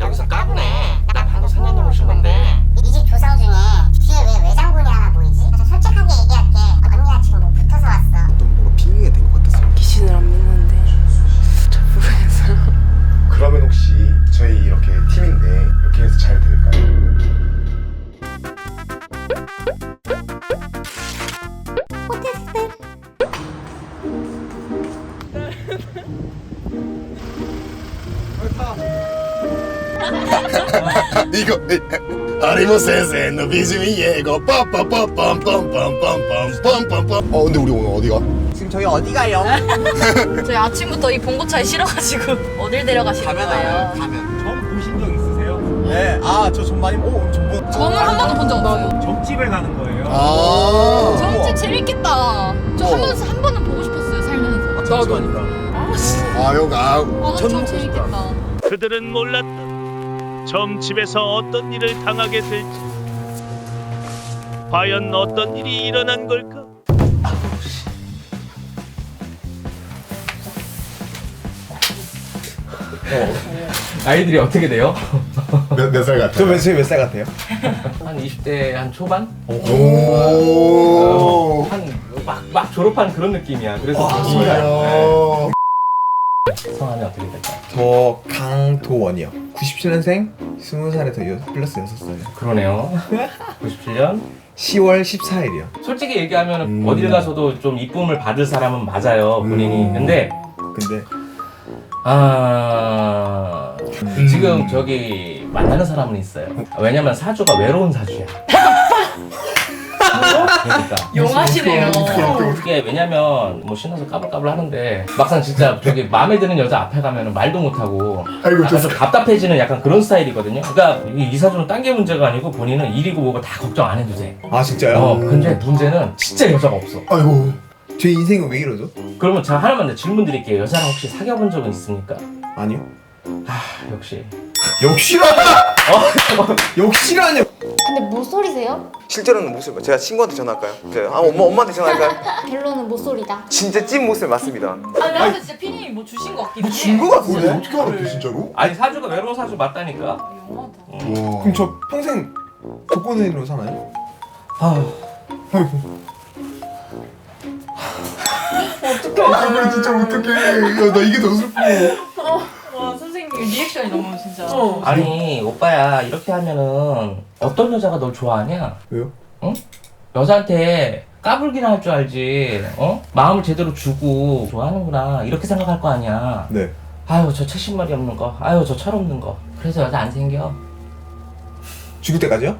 여기서 까부네. 나 방금 선녀님 오신 건데. 이 집 조상 중에 뒤에 왜 외장군이 하나 보이지? 저 솔직하게 얘기할게. 언니가 지금 뭐 붙어서 왔어. 또 뭔가 핑계가 된것 같았어요. 귀신을 안 믿는데 잘 모르겠어요. 그러면 혹시 저희 이렇게 팀인데 이렇게 해서 잘 될까요? 이거 아리모 센세의 비즈미 예고 빰빰빰빰빰빰빰빰빰빰 어 근데 우리 오늘 어디 가? 지금 저희 어디 가요? 저희 아침부터 이 봉고차에 실어가지고 어딜 데려가시는 거예요? 처음 보신 적 있으세요? 네, 아, 저 전반이, 오, 전반. 저는 한 번도 본 적 없어요. 점집에 가는 거예요. 아 정집 재밌겠다. 저 한 번은 한 번은 보고 싶었어요 살면서. 저도. 아 진짜. 아 여기 아 아, 저 재밌겠다. 그들은 몰랐다. 점집에서 어떤 일을 당하게 될지. 과연 어떤 일이 일어난 걸까? 아이들이 어떻게 돼요? 몇살 같아? 저 몇, 저희 몇살 같아요? 한 20대 한 초반? 오. 한 막 막 졸업한 그런 느낌이야. 그래서 아, 이 진짜요? 성함이 어떻게 될까? 저 강도원이요. 97년생, 20살에서 여, 플러스 6살. 그러네요. 97년. 10월 14일이요. 솔직히 얘기하면 음. 어딜 가서도 좀 이쁨을 받을 사람은 맞아요 본인이. 음. 근데 근데, 아 지금 저기 만나는 사람은 있어요. 왜냐면 사주가 외로운 사주야. 그러니까. 용하시네요. 이게 왜냐면 뭐 신나서 까불까불 하는데 막상 진짜 저기 마음에 드는 여자 앞에 가면 말도 못하고 아이고 약간 좀 답답해지는 약간 그런 스타일이거든요. 그러니까 이, 이 사주는 딴 게 문제가 아니고 본인은 일이고 뭐고 다 걱정 안 해도 돼. 아, 진짜요? 어, 근데 문제는 진짜 여자가 없어. 아이고 제 인생은 왜 이러죠? 그러면 제가 하나만 더 질문 드릴게요. 여자랑 혹시 사귀어본 적은 있습니까? 아니요. 아, 역시. 역시라뇨! 역시라뇨! 근데 모쏠이세요? 실제로는 모습, 제가 친구한테 전화할까요? 제가, 아, 엄마, 엄마한테 전화할까요? 결론은 모쏠이다. 진짜 찐 모습 맞습니다. 아 나한테 진짜 피디님이 뭐 주신 것 같긴 해. 준거 우리 같은데? 어떻게 알았대 진짜로? 아니, 사주가 외로운 사주 맞다니까? 용하다. 와 그럼 저 평생 독거노인으로 사나요? 아, 아이고. 아 진짜 어떡해 야나 이게 더 슬퍼 와 선생님 리액션이 너무 진짜. 아니, 오빠야, 이렇게 하면은 어떤 여자가 널 좋아하냐? 왜요? 여자한테 까불기나 할 줄 알지, 어? 마음을 제대로 주고 좋아하는구나. 이렇게 생각할 거 아니야. 네. 아유, 저 채신머리 없는 거. 아유, 저 철없는 거. 그래서 여자 안 생겨. 죽을 때까지요?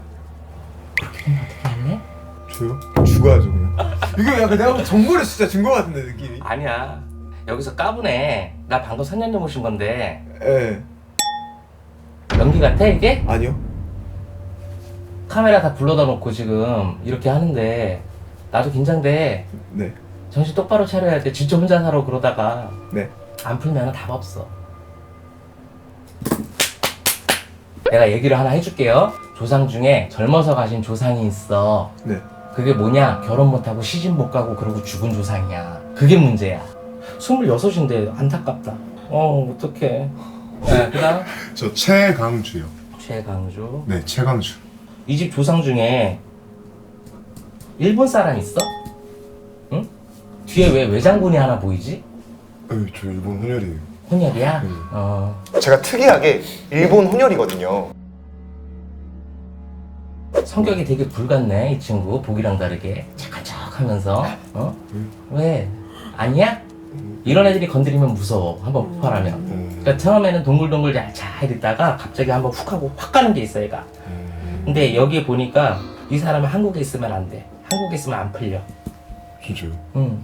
할래? 저요? 죽어야죠, 그냥. 이거 약간 내가 정보를 진짜 준 거 같은데, 느낌이. 아니야. 여기서 까부네. 나 방금 선녀님 오신 건데. 예. 연기 같아, 이게? 아니요. 카메라 다 불러다 놓고 지금 이렇게 하는데. 나도 긴장돼. 네. 정신 똑바로 차려야 돼. 진짜 혼자 살아 그러다가. 네. 안 풀면 답 없어. 내가 얘기를 하나 해줄게요. 조상 중에 젊어서 가신 조상이 있어. 네. 그게 뭐냐? 결혼 못하고 시집 못 가고 그러고 죽은 조상이야. 그게 문제야. 26인데 안타깝다. 어, 어떡해. 네, 그 다음. 저 최강주요 최강주. 네 최강주 이 집 조상 중에 일본 사람 있어? 응? 뒤에 왜 외장군이 하나 보이지? 에이 저 일본 혼혈이에요 혼혈이야? 음. 어. 제가 특이하게 일본 혼혈이거든요. 성격이 되게 불같네 이 친구 보기랑 다르게 착한 척 하면서 어? 왜? 아니야? 이런 애들이 건드리면 무서워 한번 폭발하면 음. 그러니까 처음에는 동글동글 잘 있다가 갑자기 한번 훅 하고 확 가는 게 있어 얘가 음. 근데 여기에 보니까 이 사람은 한국에 있으면 안 돼 한국에 있으면 안 풀려 진짜요? 응.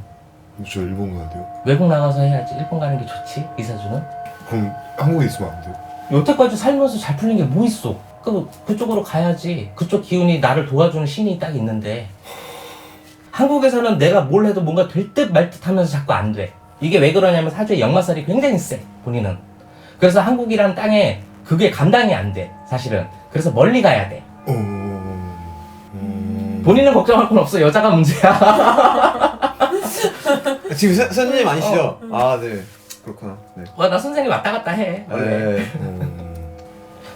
저 일본 가야 돼요? 외국 나가서 해야지 일본 가는 게 좋지 이사주는 그럼 한국에 있으면 안 돼요? 여태까지 살면서 잘 풀린 게 뭐 있어 그, 그쪽으로 가야지 그쪽 기운이 나를 도와주는 신이 딱 있는데 한국에서는 내가 뭘 해도 뭔가 될 듯 말 듯 하면서 자꾸 안 돼. 이게 왜 그러냐면 사주의 역마살이 굉장히 세, 본인은. 그래서 한국이라는 땅에 그게 감당이 안 돼, 사실은. 그래서 멀리 가야 돼. 어... 음... 본인은 걱정할 건 없어, 여자가 문제야. 지금 선, 선생님 아니시죠? 아, 네. 그렇구나. 네. 와, 나 선생님 왔다 갔다 해. 원래. 네. 음,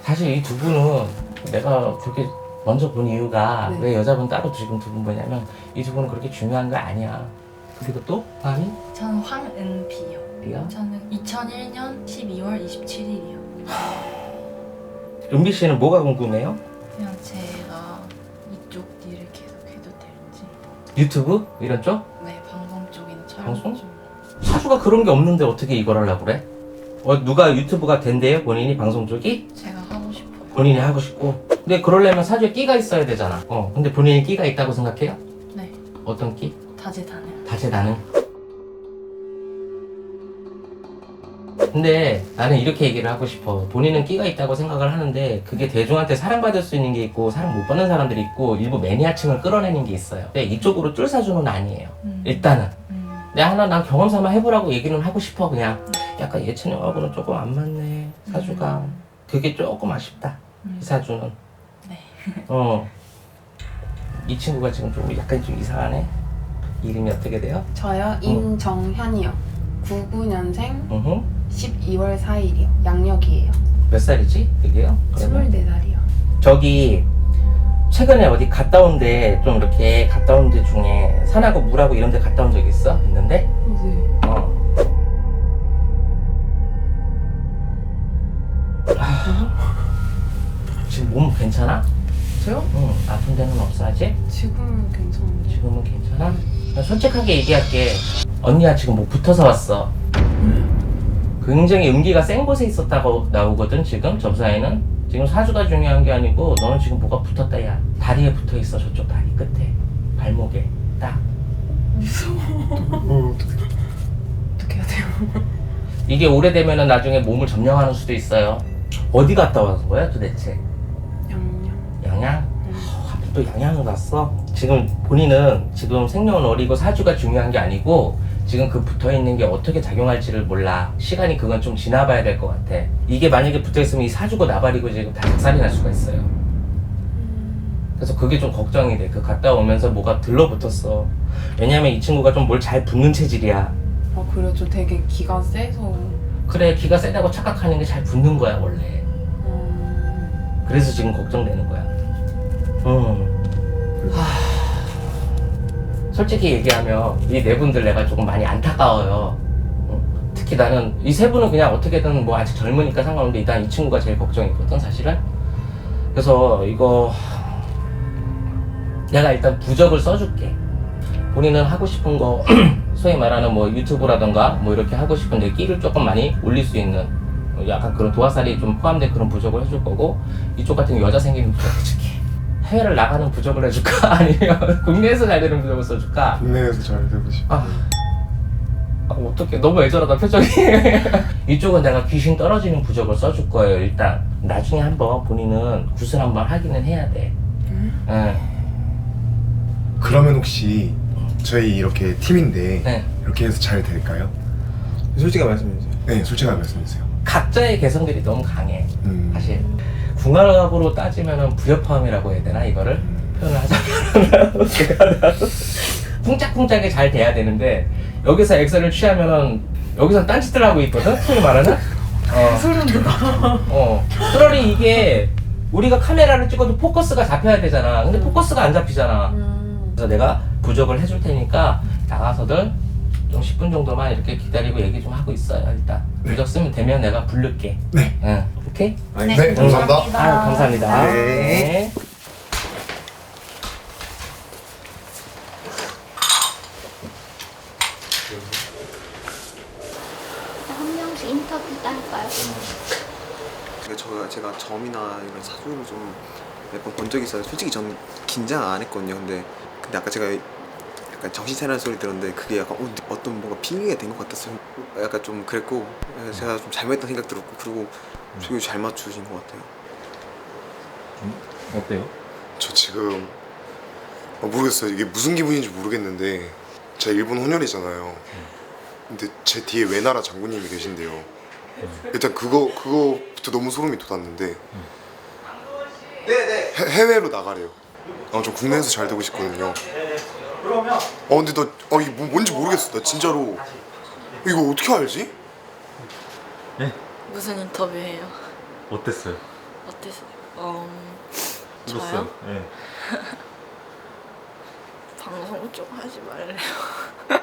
사실 이 두 분은 내가 그렇게 먼저 본 이유가 네. 왜 여자분 따로 지금 두 분 보냐면 이 두 분은 그렇게 중요한 거 아니야. 또 마음이 저는 황은비요. 리야? 저는 2001년 12월 27일이요. 은비 씨는 뭐가 궁금해요? 그냥 제가 이쪽 일을 계속 해도 될지. 유튜브 이런 쪽? 네, 방송 쪽이나 촬영 방송? 쪽. 사주가 그런 게 없는데 어떻게 이걸 하려고 그래? 어, 누가 유튜브가 된대요? 본인이 방송 쪽이? 제가 하고 싶어요. 본인이 하고 싶고. 근데 그러려면 사주에 끼가 있어야 되잖아. 어, 근데 본인이 끼가 있다고 생각해요? 네, 어떤 끼? 다재다능. 다재다능. 근데 나는 이렇게 얘기를 하고 싶어. 본인은 끼가 있다고 생각을 하는데 그게 대중한테 사랑받을 수 있는 게 있고 사랑 못 받는 사람들이 있고 일부 매니아층을 끌어내는 게 있어요. 근데 이쪽으로 쫄사주는 아니에요. 음. 일단은. 음. 내가 하나 난 경험 삼아 해보라고 얘기는 하고 싶어 그냥. 약간 예체능하고는 조금 안 맞네 사주가. 음. 그게 조금 아쉽다. 음. 이 사주는. 네. 어. 이 친구가 지금 좀 약간 좀 이상하네. 이름이 어떻게 돼요? 저요 임정현이요. 99년생 으흠. 12월 4일이요. 양력이에요. 몇 살이지? 그게요? 그러면? 24살이요. 저기 최근에 어디 갔다 온 데 좀 이렇게 갔다 온 데 중에 산하고 물하고 이런 데 갔다 온 적 있어? 있는데? 네. 어. 아, 지금 몸 괜찮아? 저요? 응. 아픈 데는 없어 아직? 지금은 괜찮은데. 지금은 괜찮아? 솔직하게 얘기할게. 언니야 지금 뭐 붙어서 왔어. 굉장히 음기가 센 곳에 있었다고 나오거든 지금 점사에는. 지금 사주가 중요한 게 아니고 너는 지금 뭐가 붙었다 야. 다리에 붙어 있어 저쪽 다리 끝에. 발목에 딱. 어떻게 해야 돼요? 이게 오래되면은 나중에 몸을 점령하는 수도 있어요. 어디 갔다 온 거야 도대체? 또 양양을 갔어? 지금 본인은 지금 생년은 어리고 사주가 중요한 게 아니고 지금 그 붙어 있는 게 어떻게 작용할지를 몰라. 시간이 그건 좀 지나봐야 될 것 같아. 이게 만약에 붙어 있으면 이 사주고 나발이고 지금 다 작살이 날 수가 있어요. 그래서 그게 좀 걱정이 돼. 그 갔다 오면서 뭐가 들러붙었어. 왜냐면 이 친구가 좀 뭘 잘 붙는 체질이야. 아 그래요? 저 되게 기가 세서. 그래, 기가 세다고 착각하는 게 잘 붙는 거야, 원래. 음... 그래서 지금 걱정되는 거야. 음. 하... 솔직히 얘기하면 이 네 분들 내가 조금 많이 안타까워요. 음. 특히 나는 이 세 분은 그냥 어떻게든 뭐 아직 젊으니까 상관없는데 일단 이 친구가 제일 걱정이거든 사실은. 그래서 이거 내가 일단 부적을 써줄게. 본인은 하고 싶은 거 소위 말하는 뭐 유튜브라던가 뭐 이렇게 하고 싶은데 끼를 조금 많이 올릴 수 있는 약간 그런 도화살이 좀 포함된 그런 부적을 해줄 거고 이쪽 같은 여자 생기는 부적 해줄게 해외를 나가는 부적을 해줄까 아니면 국내에서 잘 되는 부적을 써줄까 국내에서 잘 되고 싶어. 아, 아 어떡해 너무 애절하다 표정이 이쪽은 내가 귀신 떨어지는 부적을 써줄 거예요 일단 나중에 한번 본인은 굿을 한번 하기는 해야 돼 응. 그러면 혹시 저희 이렇게 팀인데 네. 이렇게 해서 잘 될까요? 솔직히 말씀해 주세요. 네, 솔직하게 말씀해주세요. 각자의 개성들이 너무 강해 음, 사실 궁합으로 따지면은 부여포함이라고 해야 되나? 이거를 음, 표현을 하자면 쿵짝쿵짝이 잘 돼야 되는데 여기서 액션을 취하면은 여기서 딴짓을 하고 있거든? 소위 말하는? 어. 소름 돋아. 어. 그러니 이게 우리가 카메라를 찍어도 포커스가 잡혀야 되잖아. 근데 포커스가 안 잡히잖아. 음... 그래서 내가 부적을 해줄 테니까 나가서들 좀 10분 정도만 이렇게 기다리고 얘기 좀 하고 있어요 일단 부적 쓰면 되면 내가 부를게 네. 응 오케이? 네, 감사합니다. 아유 감사합니다 네. 네. 한 명씩 인터뷰 할까요? 저 제가 점이나 이런 사주를 좀 몇 번 본 적이 있어요. 솔직히 저는 긴장 안 했거든요. 근데 근데 아까 제가 약간 정신 차리는 소리 들었는데 그게 약간 어, 어떤 뭔가 핑계가 된 것 같았어요. 약간 좀 그랬고 제가 좀 잘못했던 생각 들었고 그리고 되게 잘 맞추신 것 같아요. 어때요? 저 지금 아, 모르겠어요. 이게 무슨 기분인지 모르겠는데 제가 일본 혼혈이잖아요. 근데 제 뒤에 외나라 장군님이 계신데요. 일단 그거 그거부터 너무 소름이 돋았는데 해, 해외로 나가래요. 아, 저 국내에서 잘 되고 싶거든요. 어 근데 너 어, 이게 뭐, 뭔지 모르겠어. 나 진짜로 이거 어떻게 알지? 무슨 인터뷰해요? 어땠어요? 어땠어요? 어, 울었어요? 저요? 네. 방송 좀 하지 말래요.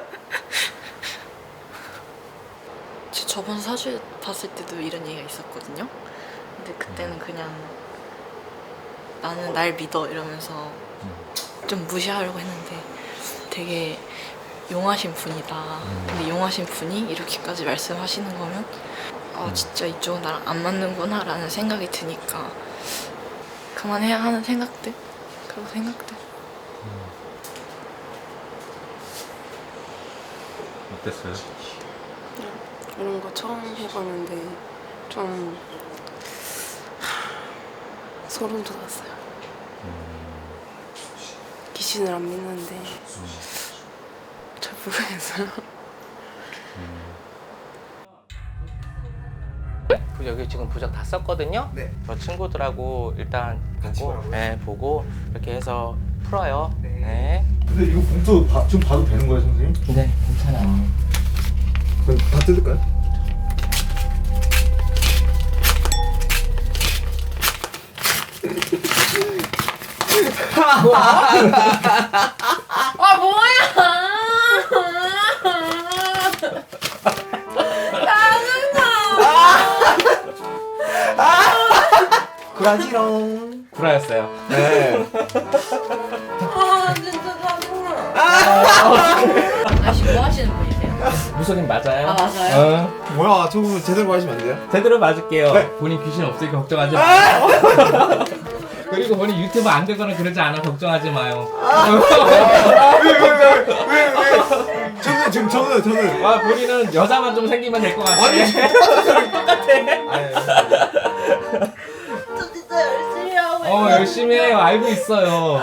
저 저번 사주 봤을 때도 이런 얘기가 있었거든요. 근데 그때는 그냥 나는 날 믿어 이러면서 좀 무시하려고 했는데 되게 용하신 분이다. 근데 용하신 분이 이렇게까지 말씀하시는 거면 아 진짜 이쪽은 나랑 안 맞는구나라는 생각이 드니까 그만해야 하는 생각들 그런 생각들. 어땠어요? 이런 거 처음 해봤는데 좀 소름 돋았어요. 귀신을 안 믿는데 잘 모르겠어요. 여기 지금 부적 다 썼거든요. 네. 저 친구들하고 일단 같이 보고, 보라고요? 네, 보고 이렇게 해서 풀어요. 네. 네. 근데 이거 봉투 봐- 좀 봐도 되는 거예요, 선생님? 네, 괜찮아요. 그럼 다 뜯을까요? 아 뭐야! 그라지롱. 불화였어요. 네. 아 진짜 짜증나. 아씨 뭐 하시는 분이세요? 무속인 맞아요? 아, 맞아요? 어, 뭐야, 저 제대로 하시면 안 돼요? 제대로 맞을게요. 네. 본인 귀신 없으니까 걱정하지 마요. 그리고 본인 유튜브 안 되거나 그러지 않아. 걱정하지 마요. 저는 지금 저는 저는 아, 본인은 여자만 좀 생기면 될 것 같아. 아니 저 진짜 열심히 하고 어 열심히 해요. 알고 있어요.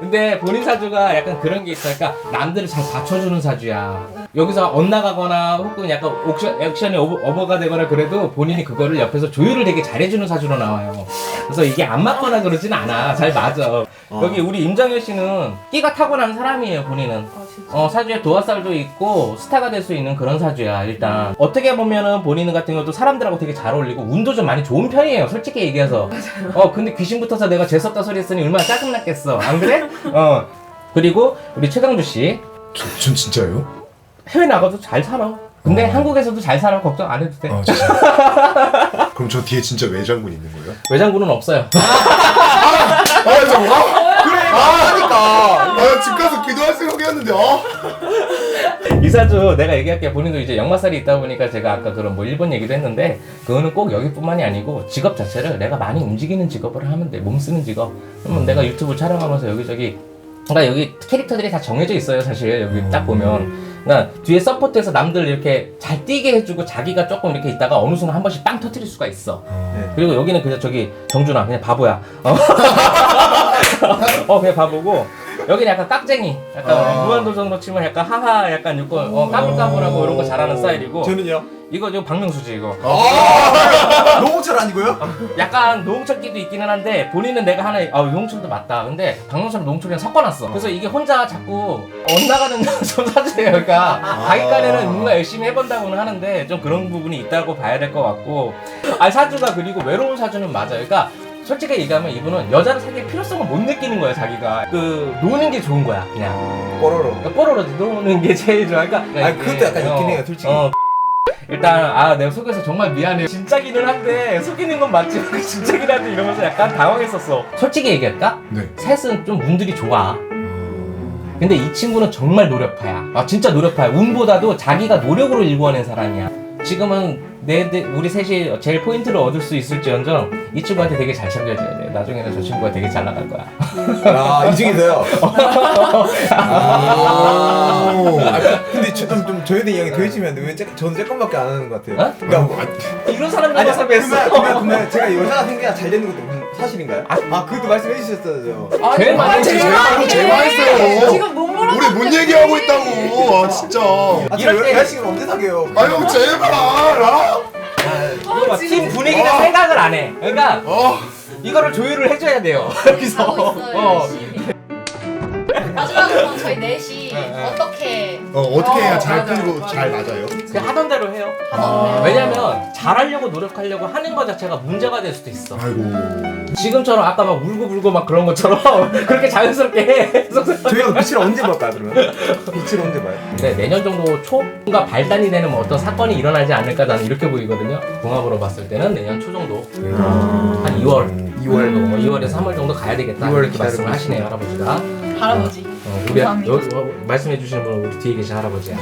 근데 본인 사주가 약간 그런 게 있어. 그러니까 남들을 잘 받쳐주는 사주야 여기서 엇나가거나 혹은 약간 옥션, 액션이 오버, 오버 가 되거나 그래도 본인이 그거를 옆에서 조율을 되게 잘해주는 사주로 나와요. 그래서 이게 안 맞거나 그러진 않아. 잘 맞아. 여기 우리 임정현 씨는 끼가 타고난 사람이에요 본인은. 아 진짜. 어, 사주에 도화살도 있고 스타가 될 수 있는 그런 사주야 일단. 어떻게 보면은 본인 같은 것도 사람들하고 되게 잘 어울리고 운도 좀 많이 좋은 편이에요 솔직히 얘기해서. 어 근데 귀신 붙어서 내가 재수없다 소리 했으니 얼마나 짜증났겠어. 안 그래? 어. 그리고 우리 최강주 씨. 저, 전 진짜예요? 해외 나가도 잘 살아. 근데 어. 한국에서도 잘 살아. 걱정 안 해도 돼. 아 진짜? 그럼 저 뒤에 진짜 외장군 있는 거예요? 외장군은 없어요. 아 저, 아, 그래 아. 하니까. 아 집 가서 기도할 생각이었는데 아이 사주 내가 얘기할게. 본인도 이제 역마살이 있다 보니까 제가 아까 그런 뭐 일본 얘기도 했는데 그거는 꼭 여기뿐만이 아니고 직업 자체를 내가 많이 움직이는 직업을 하면 돼. 몸 쓰는 직업. 그러면 내가 유튜브 촬영하면서 여기저기 그러니까 여기 캐릭터들이 다 정해져 있어요 사실. 여기 딱 보면 그러니까 뒤에 서포트해서 남들 이렇게 잘 뛰게 해주고 자기가 조금 이렇게 있다가 어느 순간 한 번씩 빵 터트릴 수가 있어. 그리고 여기는 그냥 저기 정준아 그냥 바보야. 어, 어 그냥 바보고. 여기는 약간 깍쟁이. 약간 아. 무한도전으로 치면 약간 하하 약간 요건 어, 까불까불하고 이런 거 잘하는 스타일이고. 저는요. 이거 이거 박명수지 이거. 아. 노홍철 아니고요? 약간 노홍철 끼도 있기는 한데 본인은 내가 하나 아 노홍철도 맞다. 근데 박명수랑 노홍철이랑 섞어놨어. 그래서 이게 혼자 자꾸 엇나가는 좀 사주예요. 그러니까 자기간에는 뭔가 열심히 해본다고는 하는데 좀 그런 부분이 있다고 봐야 될 것 같고. 아 사주가 그리고 외로운 사주는 맞아요. 그러니까 솔직히 얘기하면 이분은 여자를 사귈 필요성을 못 느끼는 거예요 자기가. 그 노는 게 좋은 거야 그냥. 뽀로로. 뽀로로 노는 게 제일 좋아. 그러니까 아, 그것도 약간 있긴 해요, 솔직히. 일단 아 내가 속여서 정말 미안해 진짜기는 한데 속이는 건 맞지 진짜긴 한데 이러면서 약간 당황했었어. 솔직히 얘기할까? 네. 셋은 좀 운들이 좋아. 근데 이 친구는 정말 노력파야. 아 진짜 노력파야. 운보다도 자기가 노력으로 일궈낸 사람이야. 지금은 내, 내- 우리 셋이 제일 포인트를 얻을 수 있을지언정 이 친구한테 되게 잘 챙겨줘야 돼 나중에는 저 친구가 되게 잘 나갈 거야 아, 이 중에서요. 아, 근데 저, 좀, 좀 저에 대한 이야기 더 해주면 안 돼? 왜 쬐, 저는 조금밖에 안 하는 것 같아요. 어? 그러니까 뭐, 이런 사람 만나서 그러면, 뵀어 그러면, 그러면 제가 여자가 생겨야 잘 되는 것도 무슨 사실인가요? 아, 그것도 말씀해 주셨어요. 제일 많이 제일 많이 제일 많이 했어요 지금 못 물어. 우리 뭔 얘기하고 있다고. 아 진짜. 아, 저 이럴 때- 여자친구를 언제 사귀어요? 아유 제발. 아, 이거 봐, 팀 분위기는 생각을 안 해. 그러니까 아. 이거를 조율을 해줘야 돼요. 여기서. 하고 있어요 어. 열심히. 마지막으로 저희 넷이 네. 어떻게 어 어떻게 해야 어, 잘 맞아요, 풀리고 맞아요. 잘 맞아요? 그냥 하던 대로 해요. 아. 왜냐면 잘하려고 노력하려고 하는 것 자체가 문제가 될 수도 있어. 아이고 지금처럼 아까 막 울고 불고 막 그런 것처럼 그렇게 자연스럽게 해. 저희가 빛을 언제 볼까요 그러면? 빛을 언제 봐요? 네, 내년 정도 초가 발단이 되는 뭐 어떤 사건이 일어나지 않을까 나는 이렇게 보이거든요. 궁합으로 봤을 때는 내년 초 정도 한 2월 2월. 정도, 2월에서 3월 정도 가야 되겠다 2월 이렇게 말씀을 하시네요 할아버지가. 할아버지 어, 우리 여, 감사합니다. 어, 말씀해 주시는 분은 우리 뒤에 계신 할아버지야.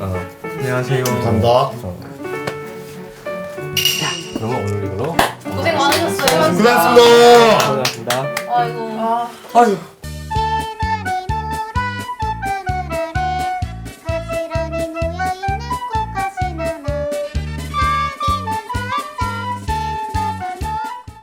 어. 안녕하세요. 감사합니다. 어. 자, 그러면 오늘 이걸로 고생 많으셨어요 고생하셨습니다. 고생하셨습니다. 아이고 아유